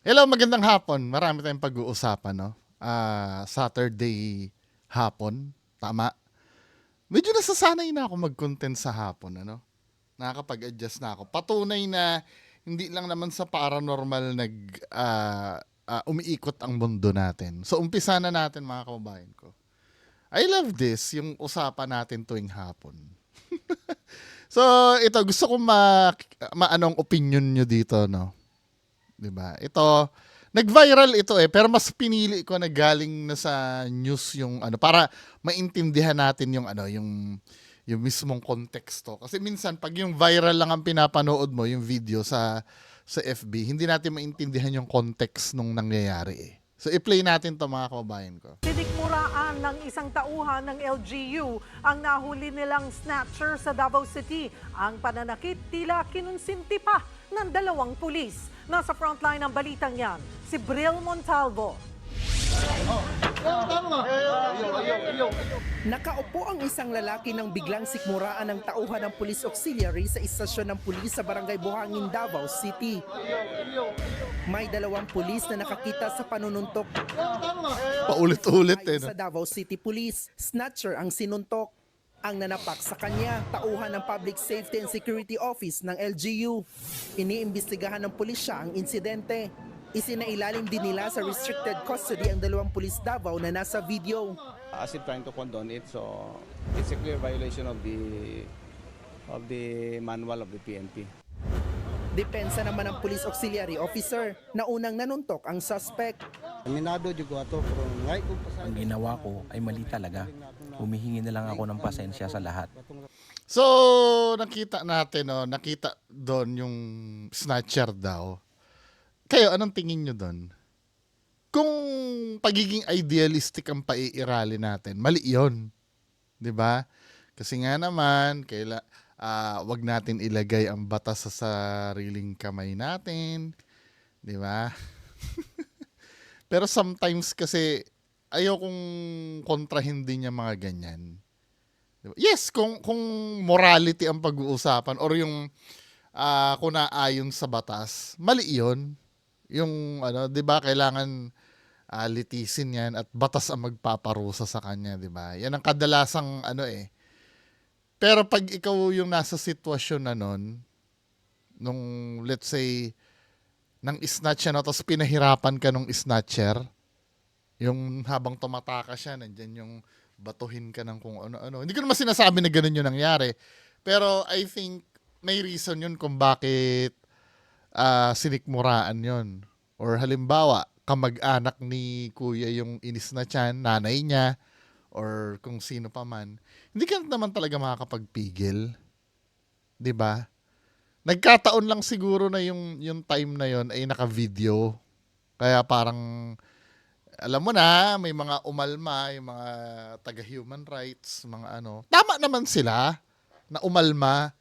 Hello, magandang hapon. Marami tayong pag-uusapan, no? Ah, Saturday hapon, tama. Medyo nasasanay na ako mag-content sa hapon, ano? Nakakapag-adjust na ako. Patunay na hindi lang naman sa paranormal nag ah, ah, umiikot ang mundo natin. So umpisa na natin mga kababayan ko. I love this, yung usapan natin tuwing hapon. so ito, gusto ko ma, maanong opinion nyo dito, no? 'Di ba? Ito nag-viral ito eh, pero mas pinili ko na galing na sa news yung ano para maintindihan natin yung ano, yung yung mismong konteksto. Kasi minsan pag yung viral lang ang pinapanood mo, yung video sa sa FB, hindi natin maintindihan yung context nung nangyayari eh. So i-play natin to mga kababayan ko. Sinikmuraan ng isang tauhan ng LGU ang nahuli nilang snatcher sa Davao City. Ang pananakit tila kinunsinti pa ng dalawang pulis. Nasa frontline ng balitang yan, si Bril Montalvo. Nakaupo ang isang lalaki nang biglang sikmuraan ng tauhan ng police auxiliary sa istasyon ng pulis sa barangay Buhangin, Davao City. May dalawang pulis na nakakita sa panununtok Paulit-ulit eh. sa Davao City Police. Snatcher ang sinuntok. Ang nanapak sa kanya, tauhan ng Public Safety and Security Office ng LGU. Iniimbestigahan ng pulisya ang insidente. Isinailalim din nila sa restricted custody ang dalawang pulis Davao na nasa video. as if trying to condone it. So it's a clear violation of the of the manual of the PNP. Depensa naman ng police auxiliary officer na unang nanuntok ang suspect. Aminado jud ko ato Ang ginawa ko ay mali talaga. Humihingi na lang ako ng pasensya sa lahat. So nakita natin no, nakita doon yung snatcher daw. Kayo anong tingin nyo doon? Kung pagiging idealistic ang paiirali natin, mali 'yon. 'Di ba? Kasi nga naman, kaila ah, wag natin ilagay ang batas sa sariling kamay natin, 'di ba? Pero sometimes kasi ayaw kong kontrahin din yung mga ganyan. Diba? Yes, kung kung morality ang pag-uusapan or yung ah, kung sa batas, mali 'yon. Yung ano, 'di ba, kailangan ah, litisin 'yan at batas ang magpaparusa sa kanya, 'di ba? Yan ang kadalasang ano eh. Pero pag ikaw yung nasa sitwasyon na nun, nung let's say nang snatch na tapos pinahirapan ka nung snatcher, yung habang tumataka siya, nandyan yung batuhin ka ng kung ano-ano. Hindi ko naman sinasabi na ganun yung nangyari. Pero I think may reason yun kung bakit ah, sinikmuraan yun. Or halimbawa, kamag-anak ni kuya yung inis na tiyan, nanay niya, or kung sino pa man. Hindi ka naman talaga makakapagpigil. 'Di ba? Nagkataon lang siguro na yung yung time na yon ay naka-video. Kaya parang alam mo na, may mga umalma, yung mga taga-human rights, mga ano. Tama naman sila na umalma.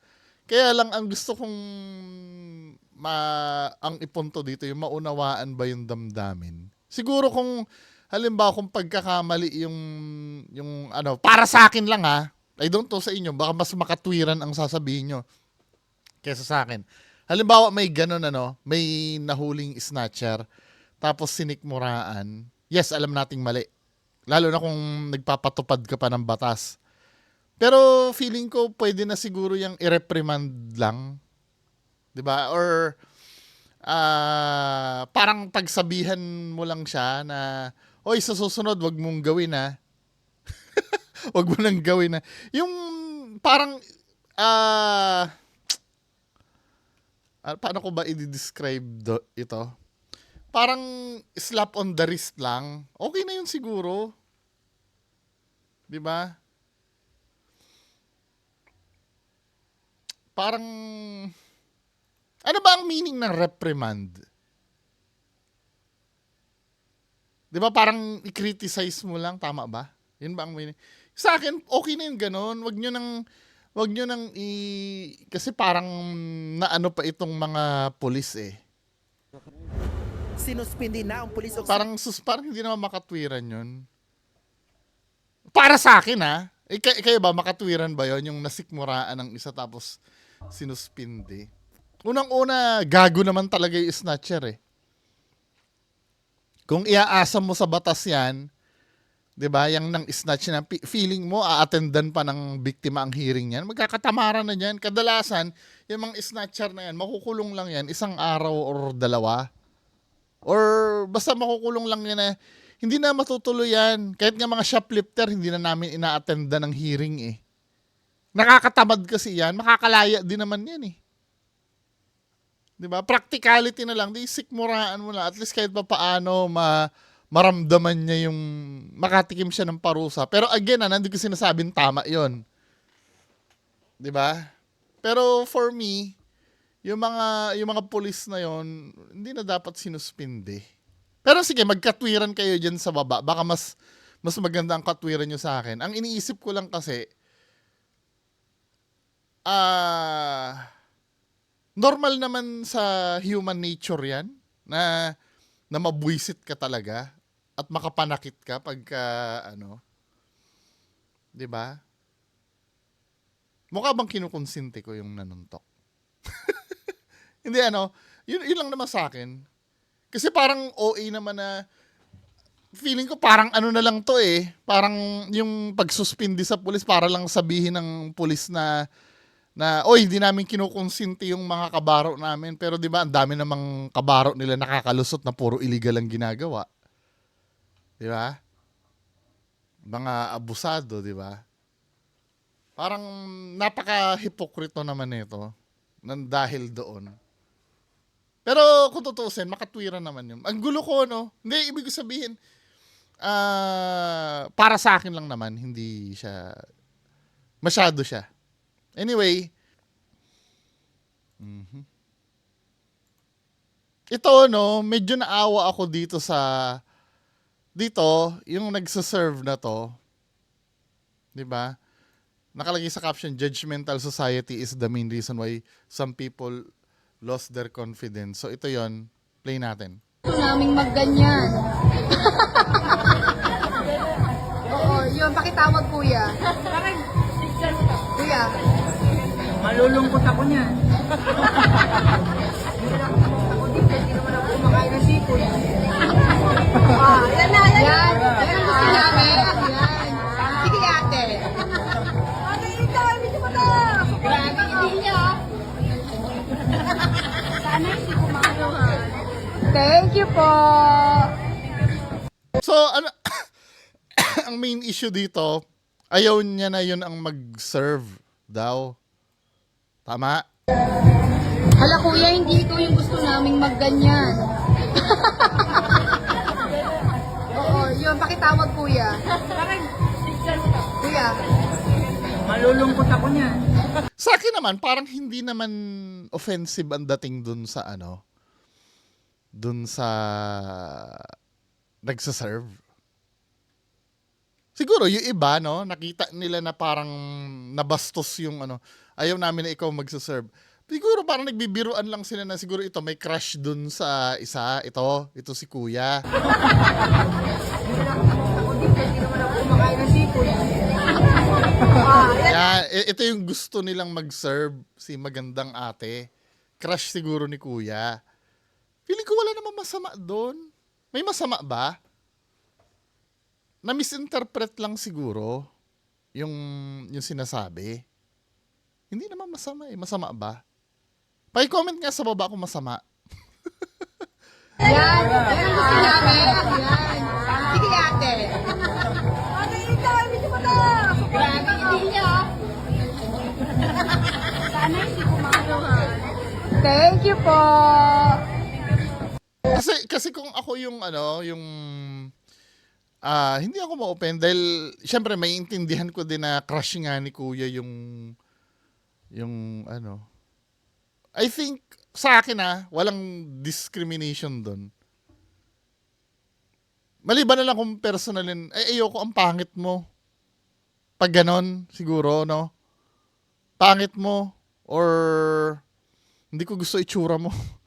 Kaya lang ang gusto kong ma ang ipunto dito yung maunawaan ba yung damdamin. Siguro kung halimbawa kung pagkakamali yung yung ano, para sa akin lang ha. I don't know sa inyo, baka mas makatwiran ang sasabihin nyo kesa sa akin. Halimbawa may ganun ano, may nahuling snatcher tapos sinikmuraan. Yes, alam nating mali. Lalo na kung nagpapatupad ka pa ng batas. Pero feeling ko pwede na siguro yung i-reprimand lang. 'Di ba? Or ah parang pagsabihan mo lang siya na oy sa susunod wag mong gawin na. wag mo nang gawin na. Yung parang ah ah, paano ko ba i-describe do- ito? Parang slap on the wrist lang. Okay na yun siguro. 'Di ba? Parang ano ba ang meaning ng reprimand? 'Di ba parang i-criticize mo lang, tama ba? 'Yun ba ang meaning? Sa akin, okay na 'yung ganun. Wag niyo nang wag niyo nang i kasi parang naano pa itong mga pulis eh. Sinuspindi na ang auxiliary Parang sus parang hindi naman makatwiran 'yun. Para sa akin ha. Eh, kay- kayo ba makatwiran ba 'yon yung nasikmuraan ng isa tapos sinuspindi? Unang-una, gago naman talaga yung snatcher eh. Kung iaasa mo sa batas yan, 'di ba? Yang nang snatch na feeling mo a-attendan pa ng biktima ang hearing niyan, magkakatamaran na diyan. Kadalasan, yung mga snatcher na yan, makukulong lang yan isang araw or dalawa. Or basta makukulong lang yan na hindi na matutuloy yan. Kahit nga mga shoplifter, hindi na namin ina-attenda ng hearing eh. Nakakatamad kasi yan, makakalaya din naman yan eh. 'Di ba? Practicality na lang, di sikmuraan mo na at least kahit pa paano ma maramdaman niya yung makatikim siya ng parusa. Pero again, ah, nandun ko sinasabing tama 'yon. 'Di ba? Pero for me, yung mga yung mga pulis na 'yon, hindi na dapat sinuspinde. Pero sige, magkatwiran kayo diyan sa baba. Baka mas mas maganda ang katwiran nyo sa akin. Ang iniisip ko lang kasi ah normal naman sa human nature 'yan na na mabwisit ka talaga at makapanakit ka pagka ano 'di ba? Mukha bang kinukonsente ko yung nanuntok? Hindi ano, yun, yun lang naman sa akin. Kasi parang OA naman na feeling ko parang ano na lang to eh. Parang yung pagsuspindi sa pulis para lang sabihin ng pulis na na oy hindi namin kinukonsinti yung mga kabaro namin pero 'di ba ang dami namang kabaro nila nakakalusot na puro illegal ang ginagawa. 'Di ba? Mga abusado, 'di ba? Parang napaka-hipokrito naman nito nang dahil doon. Pero kung tutuusin, makatwiran naman yun. Ang gulo ko, no? Hindi, ibig sabihin, ah, para sa akin lang naman, hindi siya, masyado siya. Anyway, mhm. ito, no, medyo naawa ako dito sa, dito, yung nagsaserve na to, di ba? Nakalagay sa caption, judgmental society is the main reason why some people lost their confidence. So ito yon play natin. gusto naming magganyan. Oo, yun, pakitawag kuya. Bakit? Kuya. Malulungkot ako niyan. ako din, hindi naman ako kumakain ng seafood. Ah, yan na, yan. Yan, yan ang gusto namin. Yan. Sige ate. Ate, ikaw, hindi mo na. Grabe, hindi niya. Sana hindi ko makaluhan. Thank you po. So ano ang main issue dito, ayaw niya na yun ang mag-serve daw. Tama? Hala kuya, hindi ito yung gusto naming magganyan. Oo, yun, pakitawag kuya. Kuya. Malulungkot ako niyan. Sa akin naman, parang hindi naman offensive ang dating dun sa ano, dun sa nagsaserve. Siguro yung iba, no, nakita nila na parang nabastos yung ano, ayaw namin na ikaw magsaserve. Siguro parang nagbibiruan lang sila na siguro ito may crush dun sa isa, ito, ito si kuya. I- ito yung gusto nilang mag-serve si magandang ate. Crush siguro ni kuya. Feeling ko wala namang masama doon. May masama ba? Na misinterpret lang siguro yung yung sinasabi. Hindi naman masama eh. Masama ba? Pa-comment nga sa baba kung masama. Yan, yan ang gusto namin. Yan. Sige ate. Ate, ikaw, hindi mo na. Grabe, hindi niya. Sana hindi ko makaluhan. Thank you po. Kasi kasi kung ako yung ano, yung ah hindi ako ma-open dahil syempre may intindihan ko din na crush nga ni Kuya yung yung ano. I think sa akin ah, walang discrimination doon. Maliban na lang kung personalin, ay ayoko ang pangit mo. Pag ganon, siguro, no? Pangit mo or hindi ko gusto itsura mo.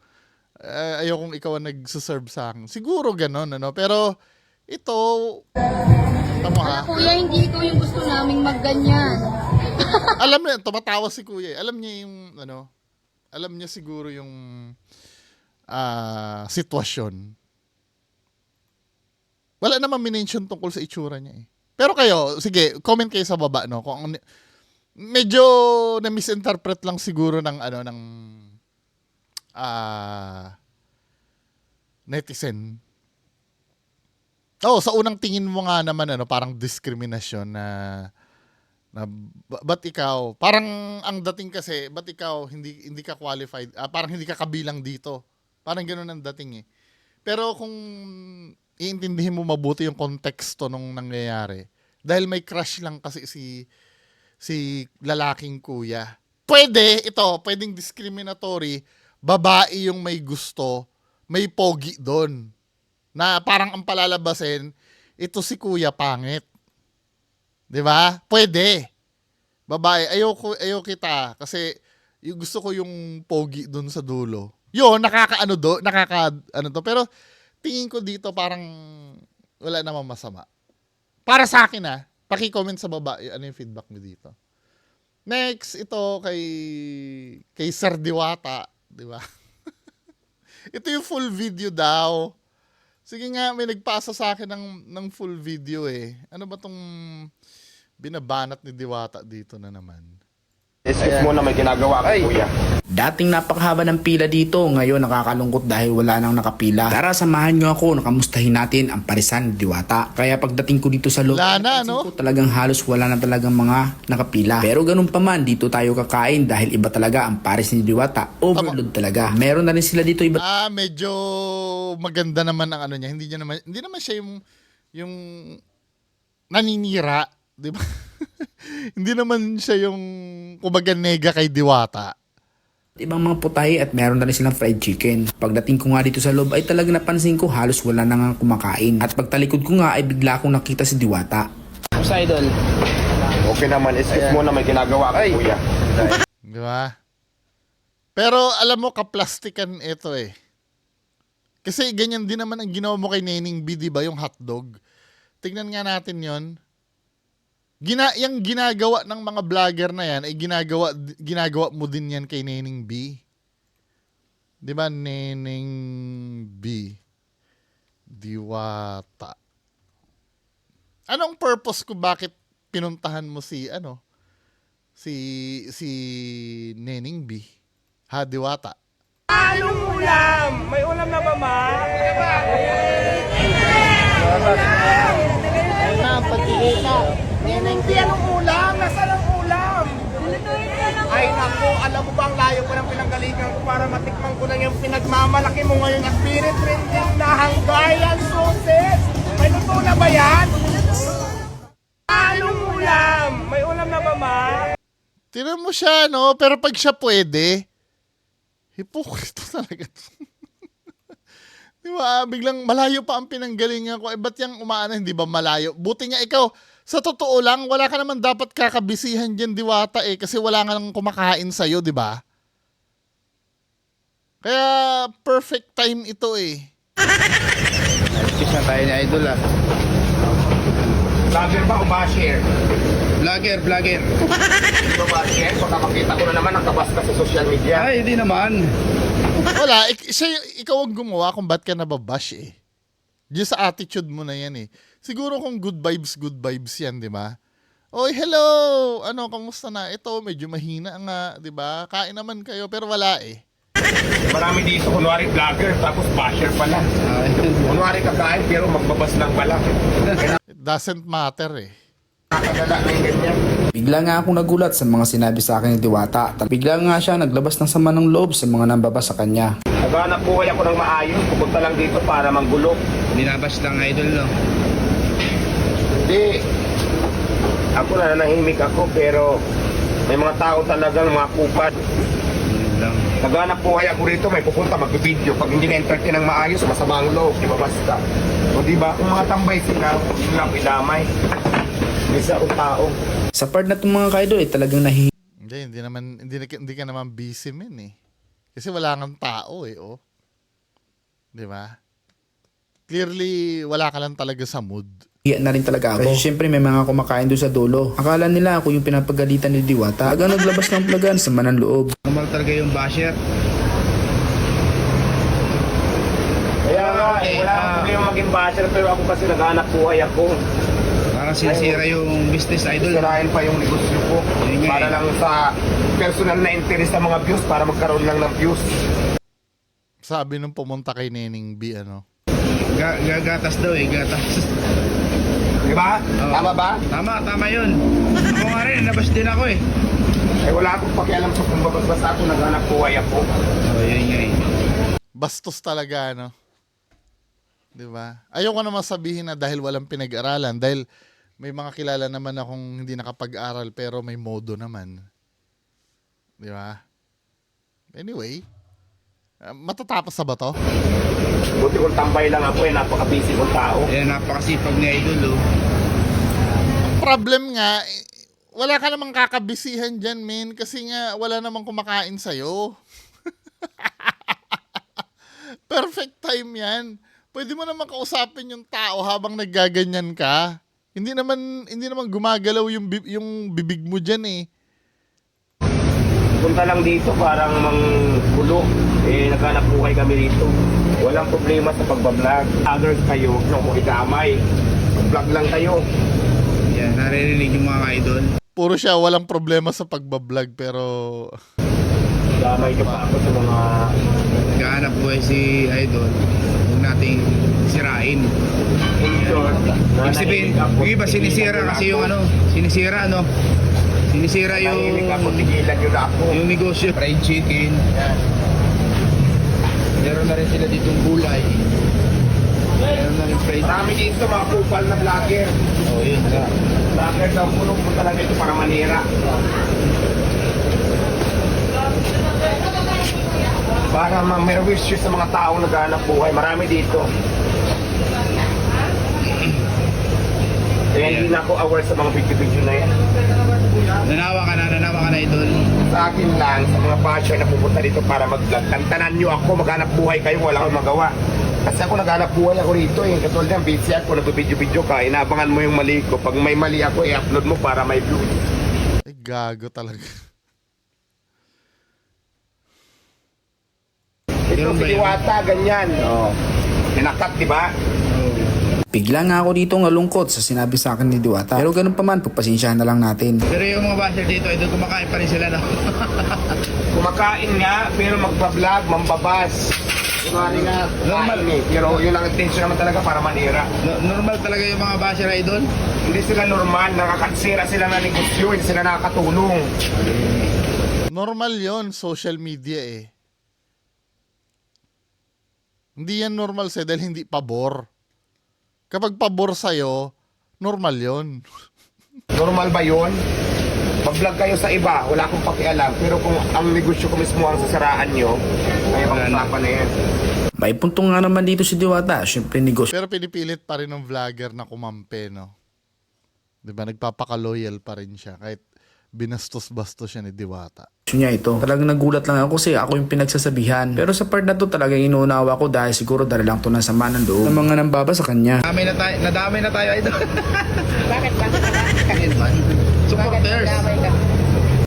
Eh, ayokong ikaw ang nagsaserve sa akin. Siguro ganon, ano? Pero, ito, tamo ha, Kuya, hindi ito yung gusto naming magganyan. Alam niya, tumatawa si kuya. eh. Alam niya yung, ano, alam niya siguro yung ah, sitwasyon. Wala naman minention tungkol sa itsura niya eh. Pero kayo, sige, comment kayo sa baba, no? Kung medyo na-misinterpret lang siguro ng ano, ng ah netizen. Oh, sa unang tingin mo nga naman ano, parang diskriminasyon na na ba't ikaw parang ang dating kasi ba't ikaw hindi hindi ka qualified ah, parang hindi ka kabilang dito? Parang ganoon ang dating eh. Pero kung iintindihin mo mabuti yung konteksto nung nangyayari dahil may crush lang kasi si si lalaking kuya. Pwede ito pwedeng discriminatory babae yung may gusto may pogi doon na parang ang palalabasin ito si kuya pangit 'Di ba? Pwede. Babae, ayoko ayoko kita kasi yung gusto ko yung pogi doon sa dulo. Yun, nakakaano do, nakaka ano to, pero tingin ko dito parang wala namang masama. Para sa akin ah, paki-comment sa baba y- ano yung feedback niyo dito. Next, ito kay kay Sir Diwata, 'di ba? ito yung full video daw. Sige nga, may nagpasa sa akin ng, ng full video eh. Ano ba tong binabanat ni Diwata dito na naman? Excuse mo na may ginagawa ka, kuya. Dating napakahaba ng pila dito, ngayon nakakalungkot dahil wala nang nakapila. Tara, samahan nyo ako, nakamustahin natin ang parisan ni Diwata. Kaya pagdating ko dito sa loob, Wala na, no? ko talagang halos wala na talagang mga nakapila. Pero ganun pa man, dito tayo kakain dahil iba talaga ang paris ni Diwata. Overload talaga. Meron na rin sila dito iba Ah, medyo maganda naman ang ano niya. Hindi niya naman hindi naman siya yung yung naninira, 'di ba? hindi naman siya yung kumbaga nega kay Diwata. ibang mga putahe at meron na rin silang fried chicken. Pagdating ko nga dito sa loob ay talagang napansin ko halos wala na nga kumakain. At pagtalikod ko nga ay bigla akong nakita si Diwata. Okay naman, excuse mo na may ginagawa ka, kuya. Di ba? Pero alam mo, kaplastikan ito eh. Kasi ganyan din naman ang ginawa mo kay Nening B, di ba? Yung hotdog. Tingnan nga natin yon. Gina, yung ginagawa ng mga vlogger na yan, ay ginagawa, ginagawa mo din yan kay Nening B. Di ba? Nening B. Diwata. Anong purpose ko bakit pinuntahan mo si ano? si si Nening B. Ha, Diwata. Ay naku, alam mo ba ang layo ko ng pinanggalingan ko para matikman ko na yung pinagmamalaki mo ngayon at spirit trending na hanggayan sauces. May luto na ba yan? Anong ulam? May ulam na ba, ma? Tinan mo siya, no? Pero pag siya pwede, hipokrito talaga. Di ba? Biglang malayo pa ang pinanggalingan ko. Eh, ba't yung umaano, hindi ba malayo? Buti nga ikaw, sa totoo lang, wala ka naman dapat kakabisihan dyan, Diwata, eh. Kasi wala nga nang kumakain sa'yo, di ba? Kaya, perfect time ito, eh. Kiss na tayo ni Idol ah. Vlogger ba o basher? Vlogger, vlogger. Ba basher? Baka makita ko na naman ang kabas ka sa social media. Ay, hindi naman. Wala, ik- siya, ikaw ang gumawa kung ba't ka nababash eh. Diyan sa attitude mo na yan eh. Siguro kung good vibes, good vibes yan, di ba? Oy, hello! Ano, kamusta na? Ito, medyo mahina nga, di ba? Kain naman kayo, pero wala eh. Marami dito, kunwari vlogger, tapos basher pala. Kunwari kakain, pero magbabas lang pala. It doesn't matter eh. Nakakadala na yung ganyan. Bigla nga akong nagulat sa mga sinabi sa akin ni Diwata. Bigla nga siya naglabas ng sama ng loob sa mga nambaba sa kanya. Naghanap buhay ako ng maayos, pupunta lang dito para manggulo. Binabas lang Idol, no? Hindi. Ako na nanahimik ako, pero may mga tao talagang mga kupad. Yun lang. Naghanap buhay ako rito, may pupunta magbibideo. Pag hindi na-entertain ng maayos, masama ang loob, di ba basta? O di ba, kung mga tambay sila, yun lang idamay. May isa akong tao. Sa part na itong mga kaidol ay talagang nahi Hindi, hindi naman, hindi, na- hindi ka naman busy men eh. Kasi wala kang tao eh, oh. Di ba? Clearly, wala ka lang talaga sa mood. Hiya na rin talaga ako. Kasi syempre may mga kumakain doon sa dulo. Akala nila ako yung pinapagalitan ni Diwata. Aga naglabas ng plagan sa manang loob. Normal talaga yung basher. Kaya nga, eh, wala akong ah, problema maging basher pero ako kasi naghanap buhay ako. Parang sinisira yung business idol. Sirain pa yung negosyo ko. Yun nga Para eh. lang sa personal na interest sa mga views para magkaroon lang ng views. Sabi nung pumunta kay Neneng B, ano, Ga- gagatas daw eh, gatas. Di ba? Oo. Tama ba? Tama, tama yun. Ako nga rin, nabas din ako eh. Eh wala akong pakialam sa kung babas basta ako naghanap buhay ako. Oh, yun nga eh. bastos talaga, ano. Di ba? Ayoko naman sabihin na dahil walang pinag-aralan, dahil may mga kilala naman akong hindi nakapag-aral pero may modo naman. Di ba? Anyway, ah, matatapos na ba to? Buti kung tambay lang ako eh, napaka-busy kong tao. Yan, napakasipag ni idol oh. Problem nga, wala ka namang kakabisihan dyan, men. Kasi nga, wala namang kumakain sa'yo. Perfect time yan. Pwede mo naman kausapin yung tao habang naggaganyan ka. Hindi naman hindi naman gumagalaw yung bi- yung bibig mo diyan eh. Punta lang dito parang manggulo. Eh, naghanap buhay kami dito. Walang problema sa pagbablog. Others kayo, no, kung idamay. Vlog lang kayo. Yan, naririnig yung mga idol. Puro siya walang problema sa pagbablog pero Damay ka pa ako sa mga... Naghahanap buhay si idol. Huwag nating sirain. Ibig sabihin, yung iba sinisira kasi yung ano, sinisira ano, sinisira yung yung negosyo. Fried chicken. Meron na rin sila ditong gulay. Meron na rin fried Marami dito mga kupal na vlogger. Oh, yun. nga. Vlogger daw punong po talaga ito para manira. Para ma- may wishes sa mga taong naghahanap buhay. Marami dito. Kaya hindi na ako aware sa mga video-video na yan. Nanawa ka na, nanawa ka na idol. Sa akin lang, sa mga basher na pupunta dito para mag-vlog, tantanan nyo ako, maghanap buhay kayo, wala akong magawa. Kasi ako naghanap buhay ako rito eh. Katulad yan, busy ako, nag-video-video ka, inaabangan mo yung mali ko. Pag may mali ako, i-upload mo para may views. ay gago talaga. Ito si? Diwata, ganyan. Oh. Tinakat, di ba? Bigla nga ako dito ngalungkot sa sinabi sa akin ni Diwata. Pero ganun pa man, pagpasensyahan na lang natin. Pero yung mga basher dito, idol, kumakain pa rin sila na. Kumakain nga, pero magpa-vlog, mambabas. Kumari nga, Normal. kain eh. Pero yun ang intention naman talaga para manira. No- normal talaga yung mga basher idol. Hindi sila normal, nakakatsira sila na negosyo, hindi sila nakakatulong. Normal 'yon, social media eh. Hindi yan normal sa dahil hindi pabor. Kapag pabor sa'yo, normal 'yon. Normal ba yun? Mag-vlog kayo sa iba, wala akong pakialam. Pero kung ang negosyo ko mismo ang sasaraan nyo, ay pag-usapan na yan. May punto nga naman dito si Diwata. Siyempre negosyo Pero pinipilit pa rin ng vlogger na kumampe, no? 'Di ba? Nagpapaka-loyal pa rin siya kahit binastos-bastos siya ni Diwata. niya ito. Talagang nagulat lang ako kasi ako yung pinagsasabihan. Pero sa part na to talagang inuunawa ko dahil siguro dahil lang to ng sama ng loob ng mga nambaba sa kanya. Nadamay na tayo, nadamay na tayo idol. Bakit ba? Supporters. Damay ka.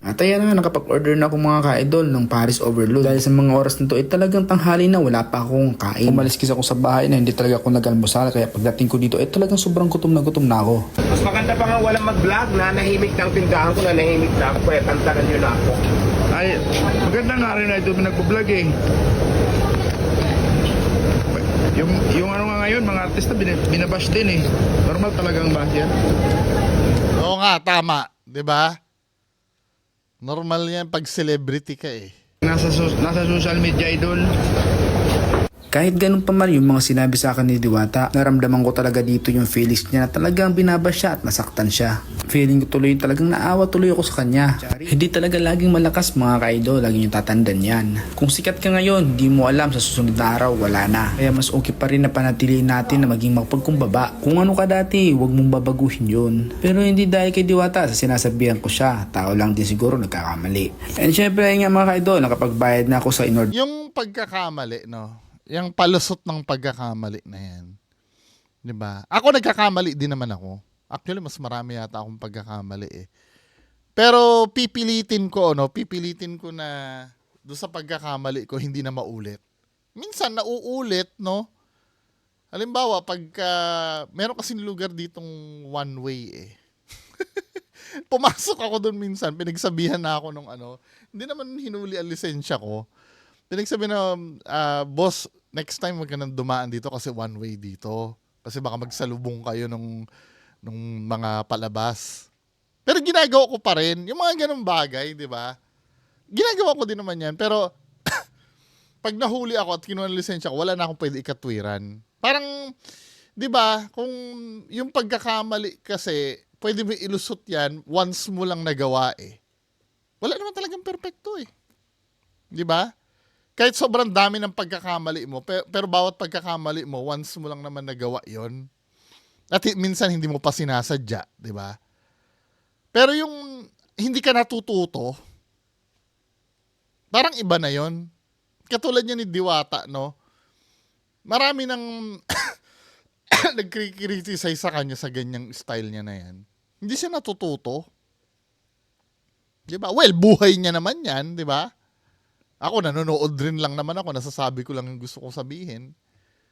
At ayan na nakapag-order na ako mga ka-idol ng Paris Overload. Dahil sa mga oras na to ay talagang tanghali na wala pa akong kain. Umalis kasi ako sa bahay na hindi talaga ako nag-almusal kaya pagdating ko dito ay talagang sobrang gutom na gutom na ako. Mas maganda pa nga walang mag-vlog na nahimik ng tindahan ko na nahimik na ako. Kaya tantanan nyo na ako. Ay, maganda nga rin idol, nagpo-vlog eh. Yung, yung ano nga ngayon, mga artista bin, binabash din eh. Normal talagang bash yan. Oo nga, tama. 'Di ba? Normal yan pag celebrity ka eh. Nasa, nasa social media idol. Kahit ganun pa man yung mga sinabi sa akin ni Diwata, naramdaman ko talaga dito yung feelings niya na talagang binaba siya at nasaktan siya. Feeling ko tuloy talagang naawa tuloy ako sa kanya. Hindi talaga laging malakas mga kaido, lagi yung tatandan yan. Kung sikat ka ngayon, di mo alam sa susunod na araw, wala na. Kaya mas okay pa rin na panatiliin natin na maging mapagkumbaba. Kung ano ka dati, huwag mong babaguhin yun. Pero hindi dahil kay Diwata sa sinasabihan ko siya, tao lang din siguro nagkakamali. And syempre nga mga kaido, nakapagbayad na ako sa in Yung pagkakamali, no? Yung palusot ng pagkakamali na yan. 'Di ba? Ako nagkakamali din naman ako. Actually, mas marami yata akong pagkakamali eh. Pero pipilitin ko, no? Pipilitin ko na doon sa pagkakamali ko hindi na maulit. Minsan nauulit, no? Halimbawa, pagka meron kasing lugar ditong one way eh. Pumasok ako doon minsan, pinagsabihan na ako nung ano, hindi naman hinuli ang lisensya ko. Pinagsabihan na, ah, boss, next time wag ka nang dumaan dito kasi one way dito. Kasi baka magsalubong kayo nung, nung mga palabas. Pero ginagawa ko pa rin, yung mga ganong bagay, di ba? Ginagawa ko din naman yan, pero pag nahuli ako at kinuha ng lisensya ko, wala na akong pwede ikatwiran. Parang, di ba, kung yung pagkakamali kasi, pwede mo ilusot yan once mo lang nagawa eh. Wala naman talagang perfecto eh. Di ba? Kahit sobrang dami ng pagkakamali mo, pero, pero bawat pagkakamali mo, once mo lang naman nagawa yon At minsan hindi mo pa sinasadya, di ba? Pero yung hindi ka natututo, parang iba na yon katulad niya ni Diwata, no? Marami nang nagkikriticize sa kanya sa ganyang style niya na yan. Hindi siya natututo. Di ba? Well, buhay niya naman yan, di ba? Ako, nanonood rin lang naman ako. Nasasabi ko lang yung gusto kong sabihin.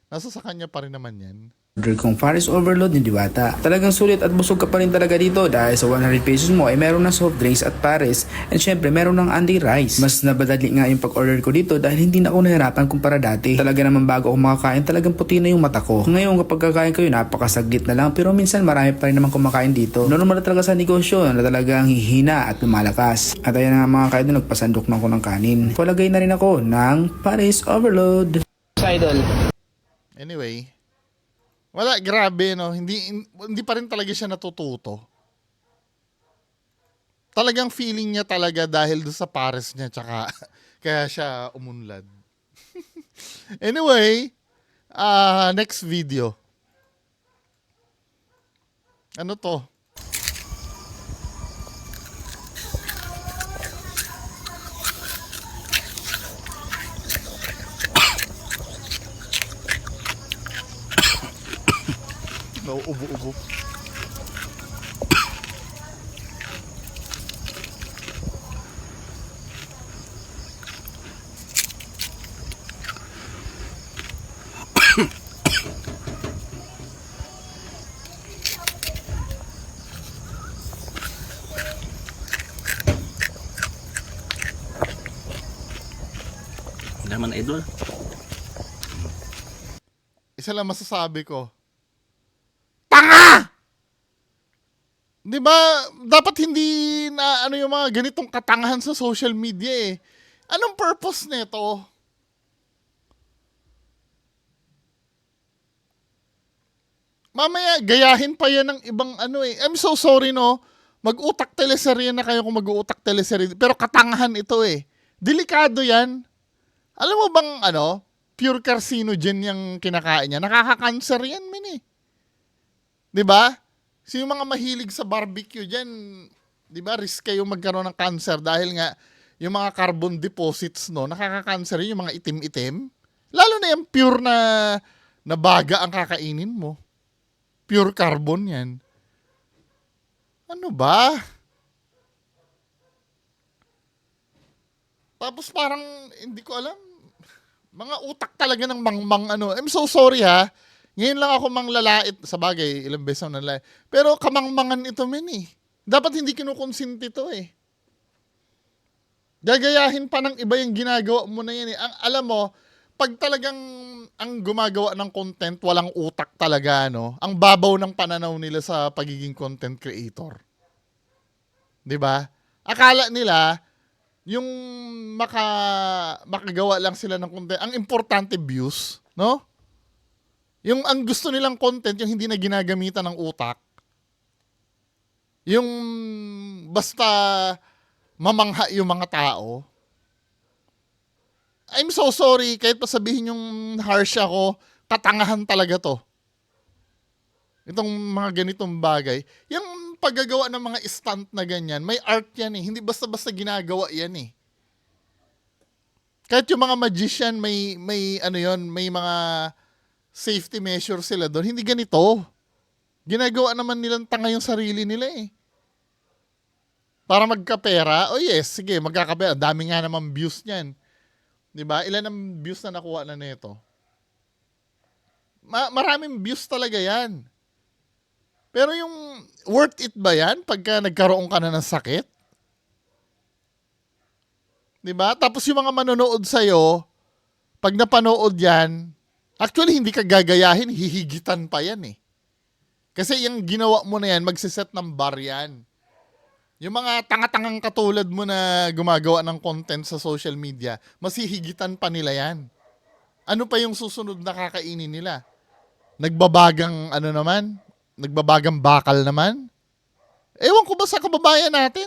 Nasa sa kanya pa rin naman yan. Order kong Paris Overload ni Diwata. Talagang sulit at busog ka pa rin talaga dito dahil sa 100 pesos mo ay meron ng soft drinks at Paris and syempre meron ng Andy Rice. Mas nabadali nga yung pag-order ko dito dahil hindi na ako nahirapan kumpara dati. Talaga naman bago ako makakain talagang puti na yung mata ko. Ngayon kapag kakain kayo napakasaglit na lang pero minsan marami pa rin naman kumakain dito. Normal na talaga sa negosyo na talagang hihina at lumalakas. At ayan nga mga kaidol nagpasandok na ako ng kanin. Palagay na rin ako ng Paris Overload. Anyway, wala, grabe, no? Hindi, hindi pa rin talaga siya natututo. Talagang feeling niya talaga dahil doon sa pares niya, tsaka kaya siya umunlad. anyway, ah next video. Ano to? Nauubo-ubo. Naman idol. Isa lang masasabi ko. Tanga! Ba, dapat hindi na ano yung mga ganitong katangahan sa social media eh. Anong purpose nito? Mamaya, gayahin pa yan ng ibang ano eh. I'm so sorry no. Mag-utak teleserye na kayo kung mag-uutak teleserye. Pero katangahan ito eh. Delikado yan. Alam mo bang ano, pure carcinogen yung kinakain niya. Nakaka-cancer yan, min eh. 'Di ba? So yung mga mahilig sa barbecue diyan, 'di ba, risk kayo magkaroon ng cancer dahil nga yung mga carbon deposits no, nakaka-cancer yun, yung mga itim-itim. Lalo na yung pure na na baga ang kakainin mo. Pure carbon 'yan. Ano ba? Tapos parang hindi ko alam. Mga utak talaga ng mangmang ano. I'm so sorry ha. Ngayon lang ako manglalait. Sa bagay, ilang beses ako nanlalait. Pero kamangmangan ito, men eh. Dapat hindi kinukonsinti to eh. Gagayahin pa ng iba yung ginagawa mo na yan eh. Ang, alam mo, pag talagang ang gumagawa ng content, walang utak talaga, no? Ang babaw ng pananaw nila sa pagiging content creator. 'Di ba? Akala nila, yung maka, makagawa lang sila ng content, ang importante views, no? Yung ang gusto nilang content, yung hindi na ginagamitan ng utak. Yung basta mamangha yung mga tao. I'm so sorry, kahit pa sabihin yung harsh ako, katangahan talaga to. Itong mga ganitong bagay. Yung paggagawa ng mga stunt na ganyan, may art yan eh. Hindi basta-basta ginagawa yan eh. Kahit yung mga magician, may, may ano yon may mga safety measure sila doon. Hindi ganito. Ginagawa naman nilang tanga yung sarili nila eh. Para magkapera, oh yes, sige, magkakapera. Dami nga naman views niyan. 'Di ba? Ilan ang views na nakuha na nito? Ma- maraming views talaga yan. Pero yung worth it ba yan pagka nagkaroon ka na ng sakit? 'Di ba? Tapos yung mga manonood sa'yo, pag napanood yan, actually hindi ka gagayahin, hihigitan pa yan eh. Kasi yung ginawa mo na yan, magsiset ng bar yan. Yung mga tanga-tangang katulad mo na gumagawa ng content sa social media, masihigitan pa nila yan. Ano pa yung susunod na kakainin nila? Nagbabagang ano naman? Nagbabagang bakal naman? Ewan ko ba sa kababayan natin?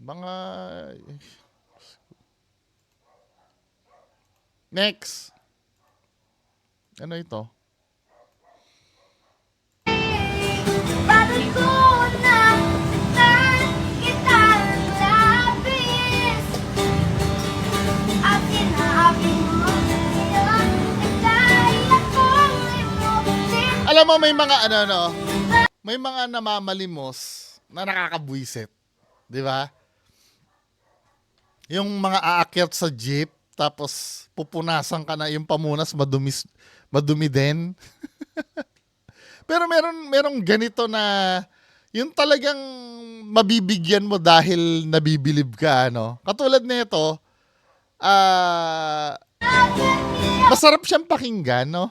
Mga... Next. Ano ito? Bakit ko na kita labis At sinabi mo yun Kaya kong imutin Alam mo, may mga ano, no? May mga namamalimos na nakakabwisit. Di ba? Yung mga aakyat sa jeep, tapos pupunasan ka na yung pamunas, madumis, madumi din. Pero meron, merong ganito na, yung talagang mabibigyan mo dahil nabibilib ka, ano? Katulad nito, ah, masarap siyang pakinggan, no?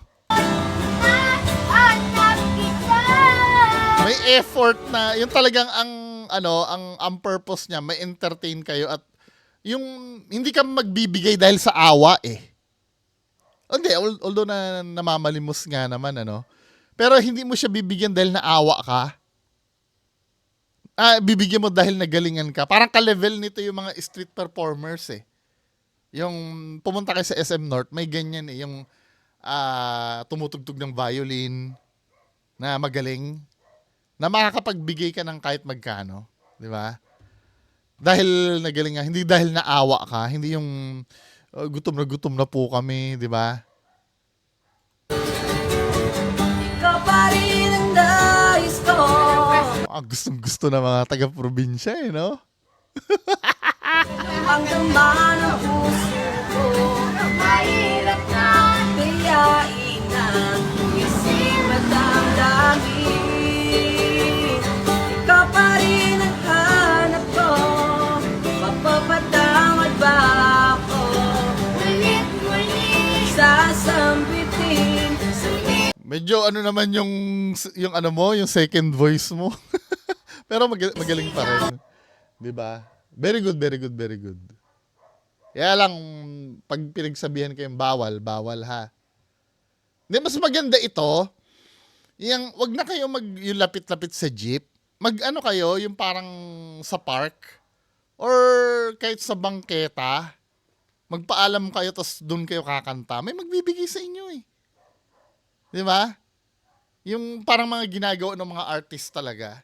May effort na yung talagang ang ano ang ang purpose niya may entertain kayo at yung hindi ka magbibigay dahil sa awa eh. Hindi, al- although na namamalimos nga naman ano. Pero hindi mo siya bibigyan dahil naawa ka. Ah, bibigyan mo dahil nagalingan ka. Parang ka-level nito yung mga street performers eh. Yung pumunta kayo sa SM North, may ganyan eh. Yung ah, tumutugtog ng violin na magaling na makakapagbigay ka ng kahit magkano, di ba? Dahil nagaling nga, hindi dahil naawa ka, hindi yung "Oh, gutom na gutom na po kami, di ba? Ikaw pa rin ang nais ko Ang gustong gusto ng mga taga-probinsya eh, no? Ang dama ng puso ko Mahirap na Kayain na Medyo ano naman yung yung ano mo, yung second voice mo. Pero mag- magaling pa rin. 'Di ba? Very good, very good, very good. Kaya lang pag pinagsabihan kayong bawal, bawal ha. Hindi mas maganda ito. Yung wag na kayo mag yung lapit-lapit sa jeep. Mag ano kayo, yung parang sa park or kahit sa bangketa. Magpaalam kayo tapos doon kayo kakanta. May magbibigay sa inyo eh. Di ba? Yung parang mga ginagawa ng mga artist talaga.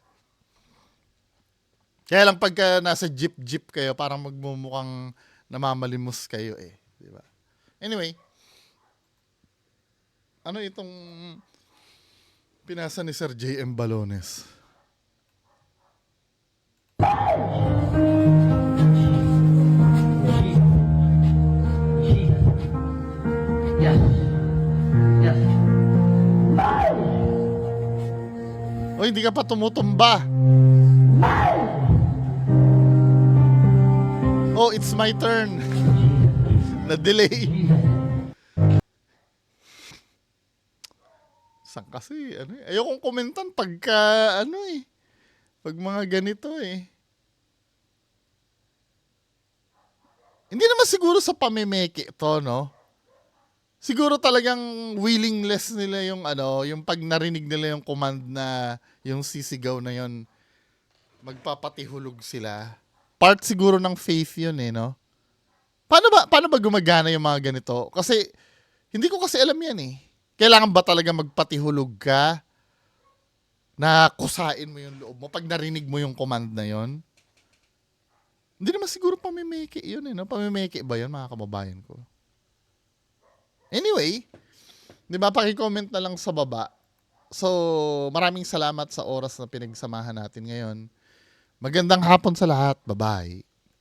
Kaya lang pagka nasa jeep-jeep kayo, parang magmumukhang namamalimos kayo eh. Di ba? Anyway, ano itong pinasa ni Sir J.M. Balones? O hindi ka pa tumutumba. Oh, it's my turn. Na-delay. Saan kasi, ano eh. Ayokong komentan pagka, ano eh. Pag mga ganito eh. Hindi naman siguro sa pamimeke to, no? Siguro talagang willingness nila yung ano, yung pag narinig nila yung command na yung sisigaw na yon magpapatihulog sila. Part siguro ng faith yun eh, no? Paano ba, paano ba gumagana yung mga ganito? Kasi, hindi ko kasi alam yan eh. Kailangan ba talaga magpatihulog ka na kusain mo yung loob mo pag narinig mo yung command na yon? Hindi naman siguro pamimeke yun eh, no? Pamimeke ba yun, mga kababayan ko? Anyway, di ba, pakicomment na lang sa baba. So, maraming salamat sa oras na pinagsamahan natin ngayon. Magandang hapon sa lahat. Bye-bye.